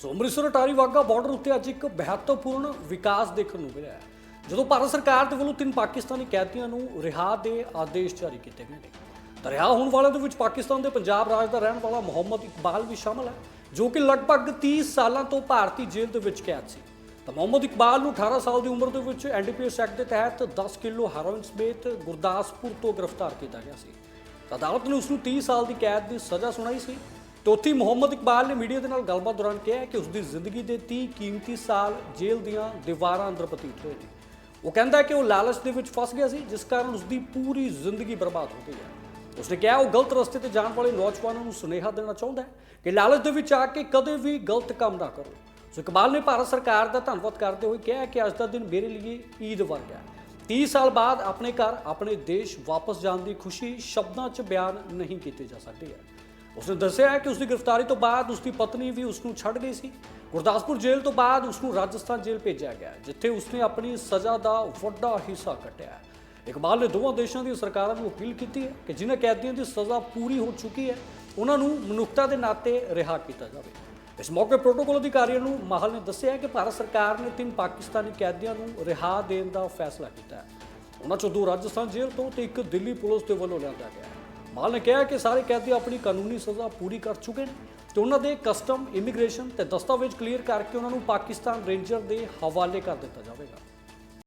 ਸੋ Amritsar Attari Wagah border ਉੱਤੇ ਅੱਜ ਇੱਕ ਮਹੱਤਵਪੂਰਨ ਵਿਕਾਸ ਦੇਖਣ ਨੂੰ ਮਿਲਿਆ ਜਦੋਂ ਭਾਰਤ ਸਰਕਾਰ ਦੇ ਵੱਲੋਂ ਤਿੰਨ ਪਾਕਿਸਤਾਨੀ ਕੈਦੀਆਂ ਨੂੰ ਰਿਹਾ ਦੇ ਆਦੇਸ਼ ਜਾਰੀ ਕੀਤੇ ਗਏ ਨੇ। ਤਾਂ ਰਿਹਾ ਹੋਣ ਵਾਲਿਆਂ ਦੇ ਵਿੱਚ ਪਾਕਿਸਤਾਨ ਦੇ ਪੰਜਾਬ ਰਾਜ ਦਾ ਰਹਿਣ ਵਾਲਾ ਮੁਹੰਮਦ ਇਕਬਾਲ ਵੀ ਸ਼ਾਮਲ ਹੈ, ਜੋ ਕਿ ਲਗਭਗ 30 ਸਾਲਾਂ ਤੋਂ ਭਾਰਤੀ ਜੇਲ੍ਹ ਦੇ ਵਿੱਚ ਕੈਦ ਸੀ। ਤਾਂ ਮੁਹੰਮਦ ਇਕਬਾਲ ਨੂੰ 18 ਸਾਲ ਦੀ ਉਮਰ ਦੇ ਵਿੱਚ ਐਨਡੀਪੀਐਸ ਐਕਟ ਦੇ ਤਹਿਤ 10 ਕਿਲੋ ਹੈਰੋਇਨ ਸਮੇਤ ਗੁਰਦਾਸਪੁਰ ਤੋਂ ਗ੍ਰਿਫਤਾਰ ਕੀਤਾ ਗਿਆ ਸੀ। ਅਦਾਲਤ ਨੇ ਉਸ ਨੂੰ 30 ਸਾਲ ਦੀ ਕੈਦ ਦੀ ਸਜ਼ਾ ਸੁਣਾਈ ਸੀ। ਚੌਥੀ ਮੁਹੰਮਦ ਇਕਬਾਲ ਨੇ ਮੀਡੀਆ ਦੇ ਨਾਲ ਗੱਲਬਾਤ ਦੌਰਾਨ ਕਿਹਾ ਕਿ ਉਸ ਦੀ ਜ਼ਿੰਦਗੀ ਦੇ 30 ਕੀਮਤੀ ਸਾਲ ਜੇਲ੍ਹ ਦੀਆਂ ਦੀਵਾਰਾਂ ਅੰਦਰ ਬਤੀਤ ਹੋਏ ਨੇ ਉਹ ਕਹਿੰਦਾ ਕਿ ਉਹ ਲਾਲਚ ਦੇ ਵਿੱਚ ਫਸ ਗਿਆ ਸੀ, ਜਿਸ ਕਾਰਨ ਉਸ ਦੀ ਪੂਰੀ ਜ਼ਿੰਦਗੀ ਬਰਬਾਦ ਹੋ ਗਈ ਹੈ। ਉਸਨੇ ਕਿਹਾ, ਉਹ ਗਲਤ ਰਸਤੇ ਤੇ ਜਾਣ ਵਾਲੇ ਨੌਜਵਾਨਾਂ ਨੂੰ ਸੁਨੇਹਾ ਦੇਣਾ ਚਾਹੁੰਦਾ ਹੈ ਕਿ ਲਾਲਚ ਦੇ ਵਿੱਚ ਆ ਕੇ ਕਦੇ ਵੀ ਗਲਤ ਕੰਮ ਨਾ ਕਰੋ। ਸੋ ਇਕਬਾਲ ਨੇ ਭਾਰਤ ਸਰਕਾਰ ਦਾ ਧੰਨਵਾਦ ਕਰਦੇ ਹੋਏ ਕਿਹਾ ਕਿ ਅੱਜ ਦਾ ਦਿਨ ਮੇਰੇ ਲਈ ਈਦ ਵਰਗਾ ਹੈ। 30 ਸਾਲ ਬਾਅਦ ਆਪਣੇ ਘਰ, ਆਪਣੇ ਦੇਸ਼ ਵਾਪਸ ਜਾਣ ਦੀ ਖੁਸ਼ੀ ਸ਼ਬਦਾਂ 'ਚ ਬਿਆਨ ਨਹੀਂ ਕੀਤੀ ਜਾ ਸਕਦੀ ਹੈ। ਉਸਨੇ ਦੱਸਿਆ ਹੈ ਕਿ ਉਸਦੀ ਗ੍ਰਿਫਤਾਰੀ ਤੋਂ ਬਾਅਦ ਉਸਦੀ ਪਤਨੀ ਵੀ ਉਸ ਨੂੰ ਛੱਡ ਗਈ ਸੀ। ਗੁਰਦਾਸਪੁਰ ਜੇਲ੍ਹ ਤੋਂ ਬਾਅਦ ਉਸ ਨੂੰ ਰਾਜਸਥਾਨ ਜੇਲ੍ਹ ਭੇਜਿਆ ਗਿਆ ਜਿੱਥੇ ਉਸਨੇ ਆਪਣੀ ਸਜ਼ਾ ਦਾ ਵੱਡਾ ਹਿੱਸਾ ਕੱਟਿਆ ਹੈ। ਇਕਬਾਲ ਨੇ ਦੋਵਾਂ ਦੇਸ਼ਾਂ ਦੀ ਸਰਕਾਰਾਂ ਨੂੰ ਅਪੀਲ ਕੀਤੀ ਹੈ ਕਿ ਜਿਨ੍ਹਾਂ ਕੈਦੀਆਂ ਦੀ ਸਜ਼ਾ ਪੂਰੀ ਹੋ ਚੁੱਕੀ ਹੈ, ਉਹਨਾਂ ਨੂੰ ਮਨੁੱਖਤਾ ਦੇ ਨਾਤੇ ਰਿਹਾ ਕੀਤਾ ਜਾਵੇ। ਇਸ ਮੌਕੇ ਪ੍ਰੋਟੋਕੋਲ ਅਧਿਕਾਰੀਆਂ ਨੂੰ ਮਾਹਲ ਨੇ ਦੱਸਿਆ ਕਿ ਭਾਰਤ ਸਰਕਾਰ ਨੇ ਤਿੰਨ ਪਾਕਿਸਤਾਨੀ ਕੈਦੀਆਂ ਨੂੰ ਰਿਹਾ ਦੇਣ ਦਾ ਫੈਸਲਾ ਕੀਤਾ ਹੈ। ਉਹਨਾਂ ਚੋਂ ਦੋ ਰਾਜਸਥਾਨ ਜੇਲ੍ਹ ਤੋਂ ਤੇ ਇੱਕ ਦਿੱਲੀ ਪੁਲਿਸ ਦੇ ਵੱਲੋਂ ਲਿਆਂਦਾ ਗਿਆ ਹੈ। ਮਾਲ ਨੇ ਕਿਹਾ ਕਿ ਸਾਰੇ ਕੈਦੀ ਆਪਣੀ ਕਾਨੂੰਨੀ ਸਜ਼ਾ ਪੂਰੀ ਕਰ ਚੁੱਕੇ ਨੇ ਤੇ ਉਹਨਾਂ ਦੇ ਕਸਟਮ, ਇਮੀਗ੍ਰੇਸ਼ਨ ਤੇ ਦਸਤਾਵੇਜ਼ ਕਲੀਅਰ ਕਰਕੇ ਉਹਨਾਂ ਨੂੰ ਪਾਕਿਸਤਾਨ ਰੇਂਜਰ ਦੇ ਹਵਾਲੇ ਕਰ ਦਿੱਤਾ ਜਾਵੇਗਾ।